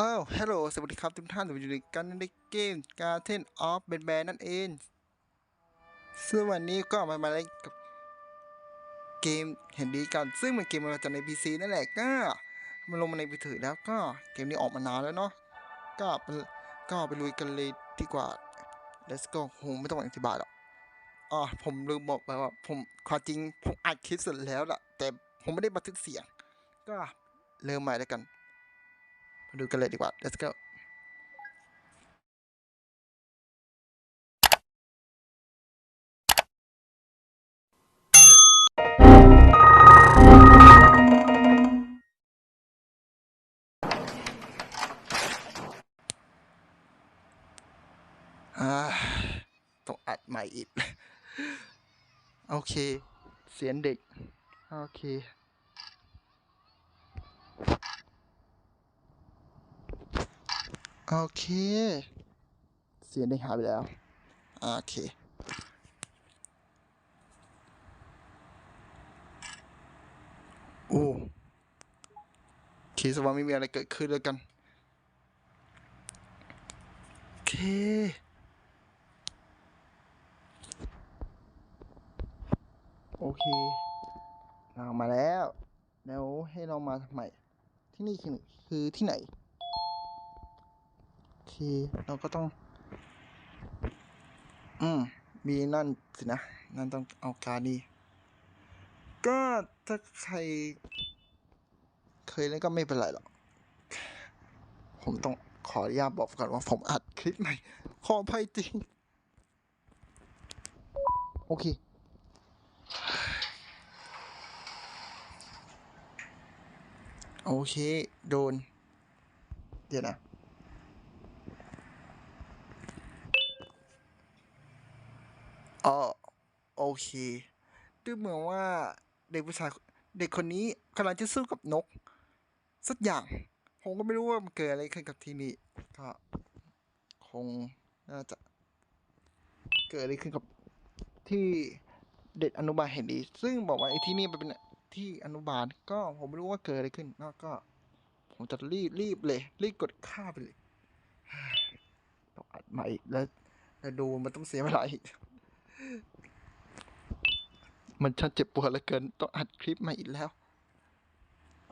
อ้าวฮัลโหล สวัสดีครับทุกท่านอยู่ในกันในเกม Garden of b a n b a n นั่นเอง ซึ่งวันนี้ก็มามาเล่นกับเกมเห็นดีกัน ซึ่งมันเกมมาจากใน PC นั่นแหละก็มันลงมาในมือถือแล้วก็เกมนี้ออกมานานแล้วเนาะ ก็ไปก็ไปลุยกันเลยดีกว่า let's go คงไม่ต้องอธิบายหรอกอ๋อผมลืมบอกไปว่าผมความจริงผมอัดคลิปเสร็จแล้วล่ะ แต่ผมไม่ได้บันทึกเสียง ก็เริ่มใหม่แล้วกัน ดูกันเลยดีกว่า let's go อ่าต้องอัดใหม่อีก โอเค เสียงเด็ก โอเค โอเค เสียงได้หายไปแล้ว โอเคโอ้คิดว่าไม่มีอะไรเกิดขึ้นแล้วกัน โอเคโอเค เรามาแล้ว แล้วให้เรามาทำไม ที่นี่คือคือที่ไหน โอเคเราก็ต้อง อืม มีนั่นสินะ นั่นต้องเอาการนี้ ก็ถ้าใคร เคยเล่นก็ไม่เป็นไรหรอก ผมต้องขออนุญาตบอกก่อนว่าผมอัดคลิปใหม่ ขออภัยจริง โอเคโอเค โดน เดี๋ยวนะ อ๋อโอเคดูเหมือนว่าเด็กผู้ชายเด็กคนนี้กำลังจะสู้กับนก สักอย่าง ผมก็ไม่รู้ว่ามันเกิดอะไรขึ้นกับที่นี่ก็คงน่าจะ เกิดอะไรขึ้นกับที่เด็กอนุบาลเห็นดี ซึ่งบอกว่าไอ้ที่นี่มันเป็นที่อนุบาลก็ผมไม่รู้ว่าเกิดอะไรขึ้นแล้วก็ ผมจะรีบรีบเลย รีบกดค่าไปเลยต้องอัดใหม่อีกแล้วแล้วดูมันต้องเสียเวลาอีก มันช่างเจ็บปวดเหลือเกิน ต้องอัดคลิปม่อีกแล้ว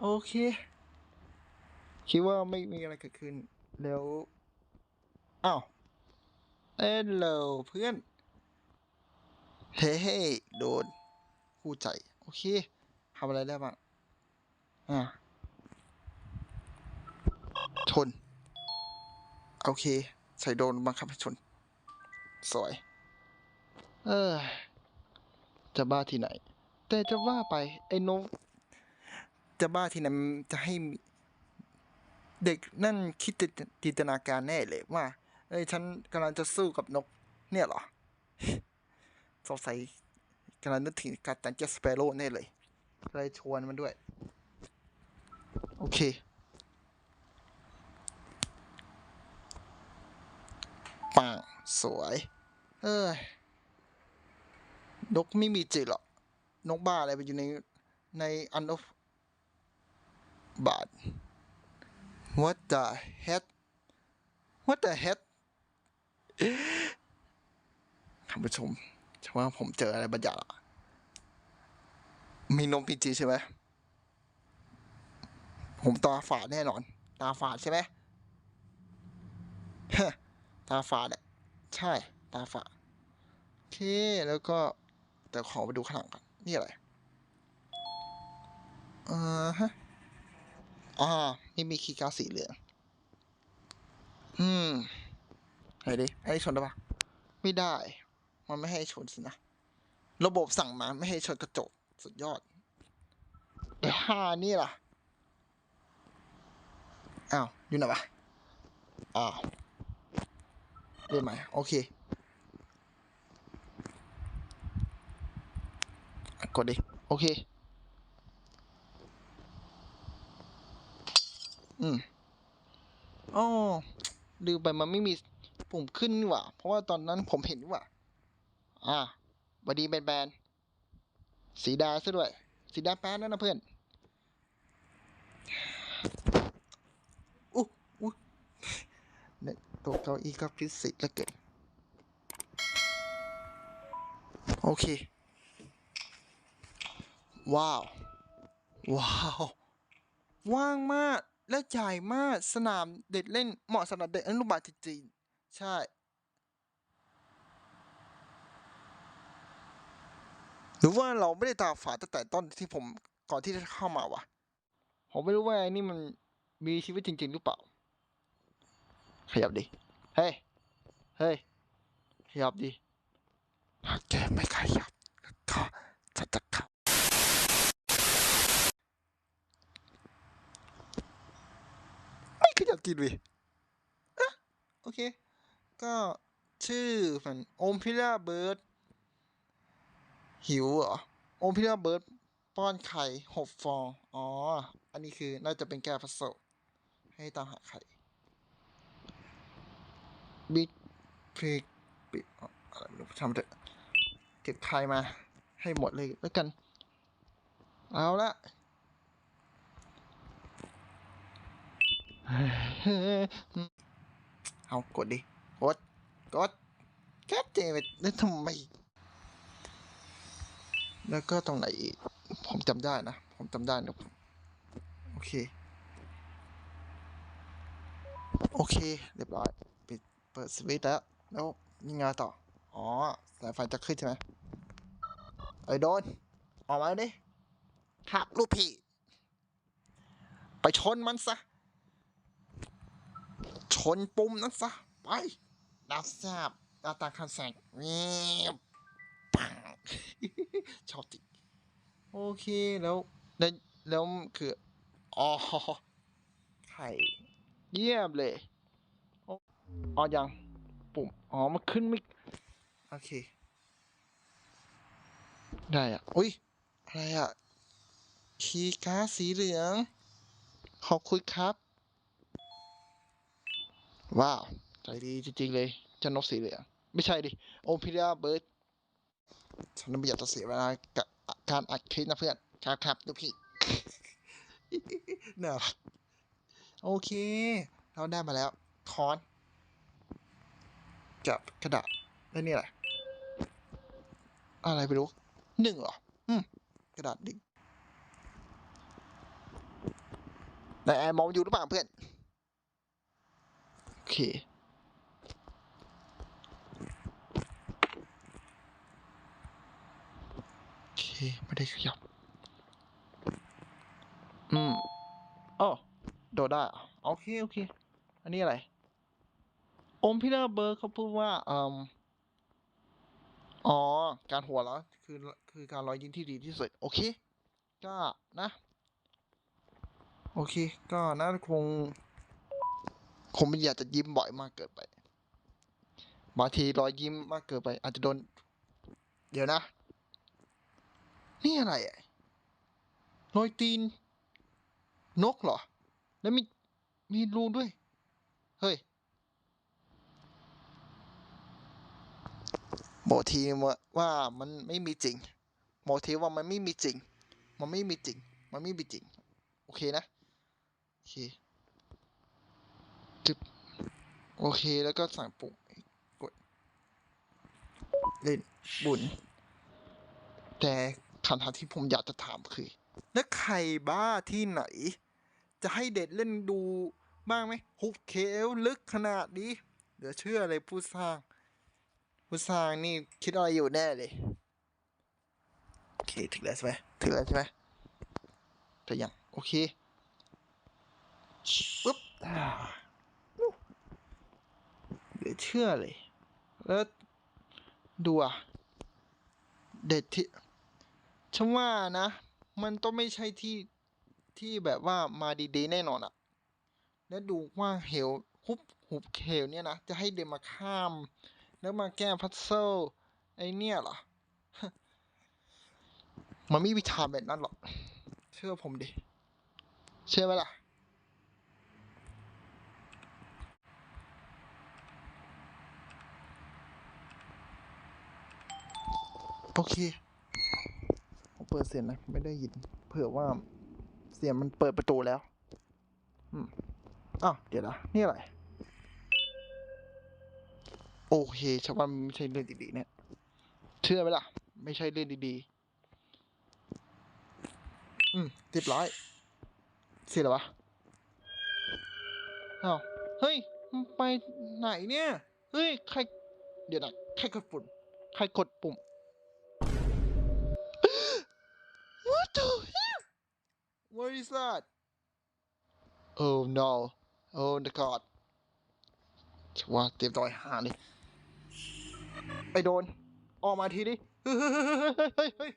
โอเค คิดว่าไม่มีอะไรเกิดขึ้น แล้วอ้าวเอ้โลเพื่อน เฮ้เฮ้โดน คู่ใจ โอเคทำอะไรได้บ้างอ่าชน โอเค ใส่โดนบังคับให้ชน สวย เออ จะบ้าที่ไหน แต่จะว่าไป ไอ้นก จะบ้าที่ไหนจะให้ เด็กนั่นคิดจินตนาการแน่เลยว่า เอ้ยฉันกำลังจะสู้กับนก เนี่ยเหรอ สงสัยกำลังนึกถึงการตันเจสเปโร่แน่เลยเลยชวนมันด้วย โอเคปังสวย เอ้ย นกไม่มีจิตหรอก นกบ้าอะไรไปอยู่ในในอันอฟบาท What the heck What the heck ท่านผู้ชมฉันว่าผมเจออะไรบางอย่างอมีนมพีจีใช่ไหม ผมตาฝาดแน่นอน ตาฝาดใช่ไหมฮตาฝาดอะ ใช่ ตาฝาด โอเค แล้วก็ แต่ขอไปดูข้างหลังก่อนนี่อะไรเออฮะอ่านี่มีคีย์การ์ดสีเหลืองอืมไหนดิให้ชนได้ปะไม่ได้ มันไม่ให้ชนสินะ ระบบสั่งมาไม่ให้ชนกระจกสุดยอดไอ้ห่านี่ล่ะ อ้าว อยู่ไหนวะอ้าวเรียนใหม่ โอเค กดดิ โอเค อืมอ๋อลืมไปมันไม่มีปุ่มขึ้นนี่หว่า เพราะว่าตอนนั้นผมเห็นนี่หว่า อ่าบดีแบนๆสีดาซะด้วย สีดาแป๊ดนั่นนะเพื่อนอุ๊ยอุ๊ยตัวเก้าอี้ก็พิเศษเลือเกินโอเค ว้าว ว้าว ว่างมากและใหญ่มากสนามเด็กเล่นเหมาะสำหรับเด็กอนุบาลจริงๆใช่หรือว่าเราไม่ได้ตาฝาดตั้งแต่ต้นที่ผมก่อนที่จะเข้ามาวะผมไม่รู้ว่าไอ้นี่มันมีชีวิตจริง ๆ หรือเปล่า ขยับดิ เฮ้ย เฮ้ย ขยับดิถ้าแกไม่ขยับแล้วก็จะจะขับ ไม่ขยับจริงดิอะโอเค ก็ชื่อมันโอมพิล่าเบิร์ดหิวเหรอโอมพิล่าเบิร์ดป้อนไข่หกฟอง อ๋อ อันนี้คือน่าจะเป็นแก้พัซเซิลให้ตามหาไข่บิ๊กพริกบิ๊กอะไรไม่รู้ทำเถอะเก็บไข่มาให้หมดเลยแล้วกัน เอาละ เอากดดิ กด กดแคปเจไปแล้วทำไม แล้วก็ตรงไหนอีก ผมจำได้นะ ผมจำได้นะโอเค โอเค เรียบร้อย ปิด เปิดสวิตช์แล้ว แล้วยังไงต่อ อ๋อ สายไฟจะขึ้นใช่ไหมไอ้โดน ออกมาดิครับลูกพี่ ไปชนมันซะ ชนปุ่มนั้นซะ ไปรับทราบดาตาคันแสงเงียบปังชอบจิโอเคแล้วแล้วแล้วคือ อ๋อไข่เยี่ยมเลยอ้อ๋อยังปุ่ม อ๋อ มันขึ้นไม่ โอเค ได้อะ อุ้ย อะไรอะ คีย์การ์ดสีเหลือง ขอบคุณครับ ว้าว ใจดีจริงๆเลยจ้านกสีเหลืองไม่ใช่ดิ โอพิราเบิร์ดฉันไม่อยากจะเสียเวลากับการอัดคลิปนะเพื่อน ครับครับดูพี่เนอะโอเค เราได้มาแล้วคอนกับกระดาษแล้วนี่อะไรอะไรไม่รู้หนึ่งเหรอ อืม กระดาษหนึ่งนายแอร์มองอยู่หรือเปล่าเพื่อน เค โอเค ไม่ได้ขยับ อืมอ๋อโดดได้อโอเค โอเค อันนี้อะไรอมพิลาเบอร์เขาพูดว่าอืมอ๋อ การหัวเราะคือคือการรอยยิ้มที่ดีที่สุด โอเค ก็นะ โอเค ก็น่าคง คงไม่อยากจะยิ้มบ่อยมากเกินไปบางทีรอยยิ้มมากเกินไป อาจจะโดน เดี๋ยวนะ นี่อะไรอะรอยตีน นกเหรอ แล้วมีมีรูด้วย เฮ้ยบอกทีว่าว่ามันไม่มีจริงบอกทีว่ามันไม่มีจริง มันไม่มีจริง มันไม่มีจริง โอเคนะ โอเค จึบโอเคแล้วก็สั่งปุ่มกดเล่นบุญแต่คำถามที่ผมอยากจะถามคือแล้วใครบ้าที่ไหน จะให้เด็กเล่นดูบ้างไหมฮุกเคลลึกขนาดนี้เดี๋ยวเชื่อเลยผู้สร้าง ผู้สร้างนี่คิดอะไรอยู่แน่เลย โอเค ถึงแล้วใช่ไหมถึงแล้วใช่ไหมแต่ยัง โอเคปึ๊บ เดี๋ยวเชื่อเลย แล้วดูอะเด็ดที่ฉันว่านะ มันต้องไม่ใช่ที่ที่แบบว่ามาดีๆแน่นอนอะแล้วดูว่าเหวฮุบหุบเหวเนี่ยนะ จะให้เดินมาข้าม แล้วมาแก้พัซเซิลไอเนี่ยเหรอ มันไม่มีทางแบบนั้นหรอก เชื่อผมดิ เชื่อไหมล่ะ โอเคผมเปิดเสียงนะไม่ได้ยิน เผื่อว่าเสียงมันเปิดประตูแล้ว อืมอ้าวเดี๋ยวนะนี่อะไร โอเคฉันว่านไม่ใช่เรื่องดีๆเนี่ย เชื่อไหมล่ะ ไม่ใช่เรื่องดีๆ อืมเรียบร้อย เสียแล้ววะอ้าวเฮ้ยไปไหนเนี่ย เฮ้ย ใคร เดี๋ยวนะ ใครกดปุ่ม ใครกดปุ่ม the hell What is that Oh no Oh the god ว่าเตรียมตัวหาเลยไปโดน ออกมาทีดิเฮ้ยเฮ้ยเฮ้ย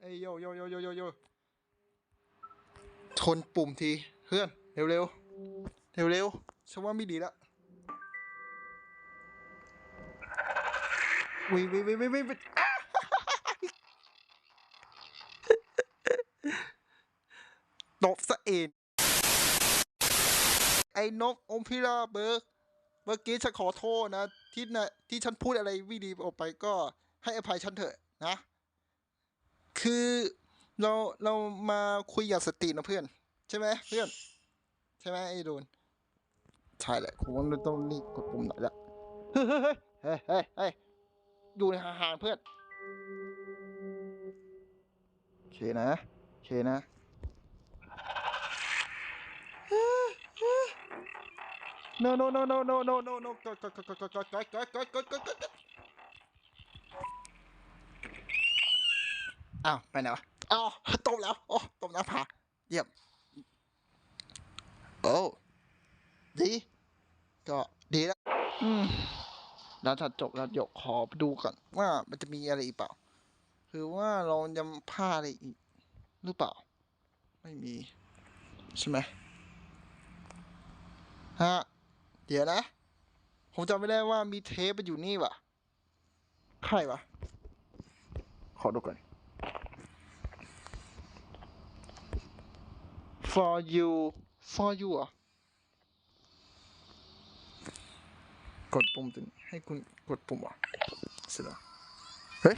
เฮ้ยเฮ้ยโยโยโยโยโยโยชนปุ่มทีเพื่อนเร็วเร็วเร็วเร็วฉันว่าไม่ดีละวิวิวิวิวิวิอ้า ตบซะเองไอ้นกอมพิราเบิร์กเมื่อกี้ฉันขอโทษนะ ที่นะที่ฉันพูดอะไรไม่ดีออกไปก็ให้อภัยฉันเถอะนะ คือเราเรามาคุยอย่างสตินะเพื่อน ใช่ไหมเพื่อน ใช่ไหมไอ้โดนใช่แหละผมว่าเราต้องรีบกดปุ่มหน่อยละเฮ้ยเฮ้ยเฮ้ยเฮ้ยอยู่ในห่างๆเพื่อนโอเคนะโอเคนะ no no no no no no no no กดกดกดกดกดกดกดกดกดกดกดกดอ้าวไปไหนวะอ้าวตบแล้วโอ้ตบหน้าผาเยี่ยมโอ้ดีก็ดีแล้วอืมแล้วถ้าจบแล้วเดี๋ยวขอไปดูก่อนว่ามันจะมีอะไรอีกเปล่า คือว่าเรายังพลาดอะไรอีกหรือเปล่า ไม่มี ใช่ไหมฮะ เดี๋ยวนะ ผมจำไม่ได้ว่ามีเทปมันอยู่นี่วะใครวะ ขอดูก่อน for you for you เหรอะกดปุ่มถึงให้คุณกดปุ่มเหรอะเสร็จแล้วเฮ้ย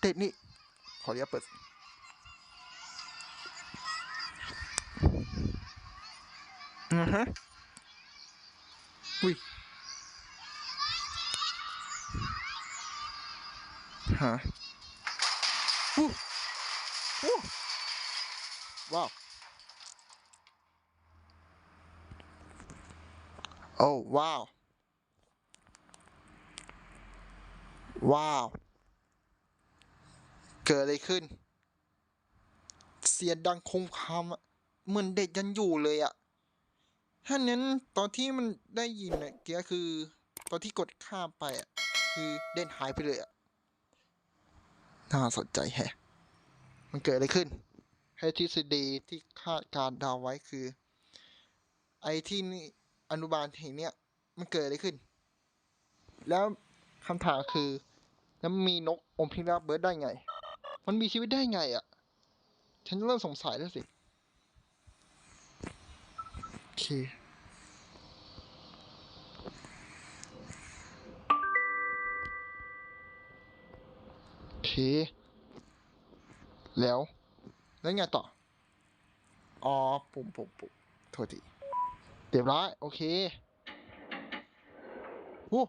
เด็ดนี่ ขออนุญาตเปิดอือฮะ อุ้ยฮะอู้อู้ว้าวโอ้ว้าว ว้าว เกิดอะไรขึ้น เสียงดังคงคำเหมือนเด็กยังอยู่เลยอะ ถ้านั้นตอนที่มันได้ยินเนี่ยก็คือ ตอนที่กดข้ามไปอะคือเด่นหายไปเลยอะน่าสนใจแฮะ มันเกิดอะไรขึ้นให้ทฤษฎีที่คาดการเดาไว้คือ ไอ้ที่นี่อนุบาลแห่งเนี้ยมันเกิดอะไรขึ้น แล้วคำถามคือ แล้วมีนกอมพิราบเบิร์ดได้ไง มันมีชีวิตได้ไงอะ ฉันเริ่มสงสัยแล้วสิโอเค แล้ว แล้วไงต่อ อ๋อ ปุ่มปุ่มปุ่มโทษทีเรียบร้อย โอเคโอ้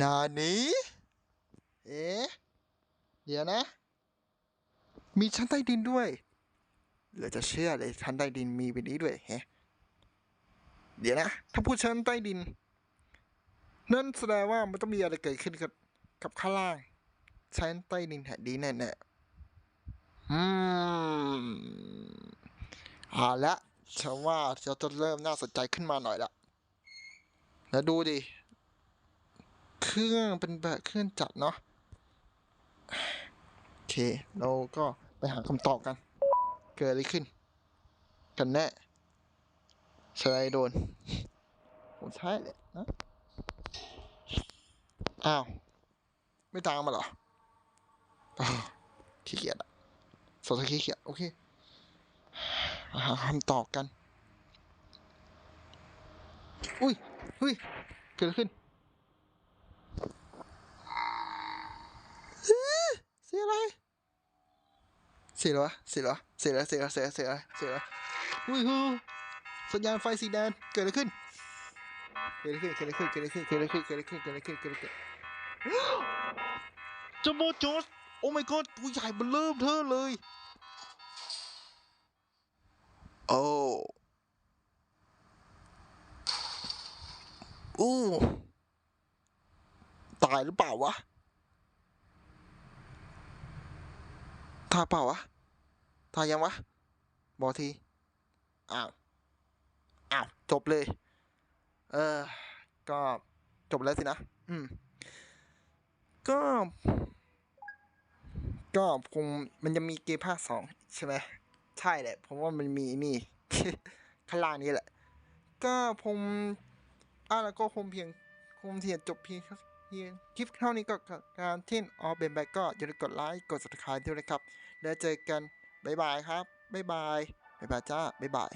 นานี้ เอ๊ะ เดี๋ยวนะ มีชั้นใต้ดินด้วย เหลือจะเชื่อเลยชั้นใต้ดินมีแบบนี้ด้วยแฮะเดี๋ยวนะ ถ้าพูดชั้นใต้ดิน นั่นแสดงว่ามันต้องมีอะไรเกิดขึ้นกับกับข้างล่าง ชั้นใต้ดินแห่งนี้แน่ๆอืมเอาละฉันว่าจะจะเริ่มน่าสนใจขึ้นมาหน่อยละแล้วดูดิ เครื่องเป็นแบบเครื่องจักรเนาะ โอเค เราก็ไปหาคำตอบกัน เกิดอะไรขึ้น กันแน่ใช่โดน ผมใช่แหละนะ อ้าว ไม่ตามมาเหรอ ขี้เกียจอะสดขี้เกียจโอเคหาคำตอบกัน อุ้ยอุ้ยเกิดอะไรขึ้นเสียอะไรเสียหรอเสียหรอเสียแล้วเสียแล้วเสียแล้วเสียแล้วเสียแล้วอุ้ยฮูสัญญาณไฟสีแดงเกิดอะไรขึ้นเกิดอะไรขึ้นเกิดอะไรขึ้นเกิดอะไรขึ้นเกิดอะไรขึ้นเกิดอะไรขึ้นเกิดอะไรขึ้นเกิดอะไรขึ้นจมโบจอส โอ้ my god ตัวใหญ่เบอเริ่มเธอเลย โอ้อู้ตายหรือเปล่าวะ ตายเปล่าวะ ตายยังวะ บอกที อ้าว อ้าว จบเลย เออ ก็จบแล้วสินะ อืม ก็ ก็คงมันจะมีเกมภาคสองใช่ไหมใช่แหละ ผมว่ามันมีนี่ข้างล่างนี้แหละ ก็ผมอะแล้วก็คงเพียงคงเพียงจบเพียงเพียงคลิปเท่านี้ก็การเท่นออเบนแบกก็อย่าลืมกดไลค์กด subscribe ด้วยนะครับ แล้วเจอกัน บ๊ายบายครับ บ๊ายบาย บ๊ายบายจ้า บ๊ายบาย